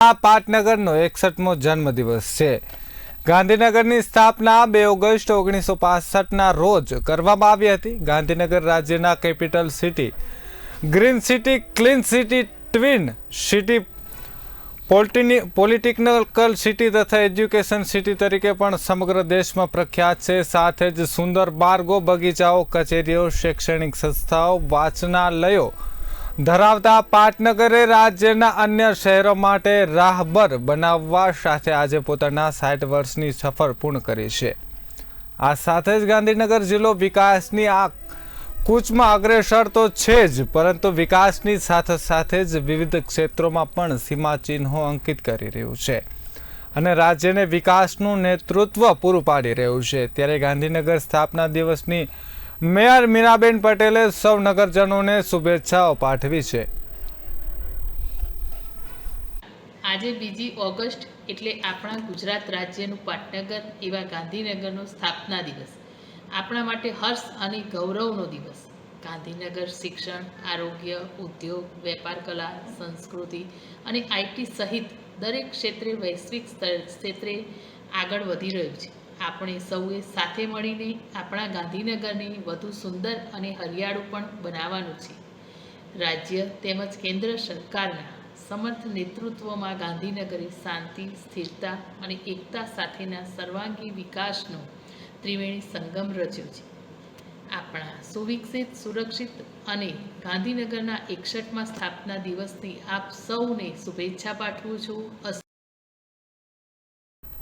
આ પાટનગરનો એકસઠમો જન્મદિવસ છે. ગાંધીનગરની સ્થાપના બે ઓગસ્ટ ઓગણીસો પાસઠના રોજ કરવામાં આવી હતી. ગાંધીનગર રાજ્યના capital city, green city, clean city, twin city, પોલિટિની, political city તથા એજ્યુકેશન સિટી તરીકે પણ સમગ્ર દેશમાં પ્રખ્યાત છે. સાથે જ સુંદર બાર્ગો બગીચાઓ, કચેરીઓ, શૈક્ષણિક સંસ્થાઓ, વાચનાલયો ધરાવતા પાટનગરે રાજ્યના અન્ય શહેરો માટે રાહબર બનાવવા સાથે આજે પોતાના સાઠ વર્ષની સફર પૂર્ણ કરી છે. આ સાથે જ ગાંધીનગર જિલ્લો વિકાસની આ કૂચમાં અગ્રેસર તો છે જ, પરંતુ વિકાસની સાથે સાથે જ વિવિધ ક્ષેત્રોમાં પણ સીમાચિહ્નો અંકિત કરી રહ્યું છે અને રાજ્યને વિકાસનું નેતૃત્વ પૂરું પાડી રહ્યું છે. ત્યારે ગાંધીનગર સ્થાપના દિવસની મેયર મીરાબેન પટેલે સૌ નગરજનોને શુભેચ્છાઓ પાઠવી છે. આજે બીજી ઓગસ્ટ એટલે આપણા ગુજરાત રાજ્યનું પાટનગર એવા ગાંધીનગરનો સ્થાપના દિવસ. આપણા માટે હર્ષ અને ગૌરવનો દિવસ. ગાંધીનગર શિક્ષણ, આરોગ્ય, ઉદ્યોગ, વેપાર કલા, સંસ્કૃતિ અને આઈટી સહિત દરેક ક્ષેત્રે વૈશ્વિક સ્તર, ક્ષેત્રે આગળ વધી રહ્યું છે. આપણે સૌએ સાથે મળીને આપણા ગાંધીનગરને વધુ સુંદર અને હરિયાળું પણ બનાવવાનું છે રાજ્ય તેમજ કેન્દ્ર સરકારના સમર્થ નેતૃત્વમાં ગાંધીનગરે શાંતિ, સ્થિરતા અને એકતા સાથેના સર્વાંગી વિકાસનો ત્રિવેણી સંગમ રચ્યો છે આપણા સુવિકસિત, સુરક્ષિત અને ગાંધીનગરના એકસઠમાં સ્થાપના દિવસની આપ સૌને શુભેચ્છા પાઠવું છું.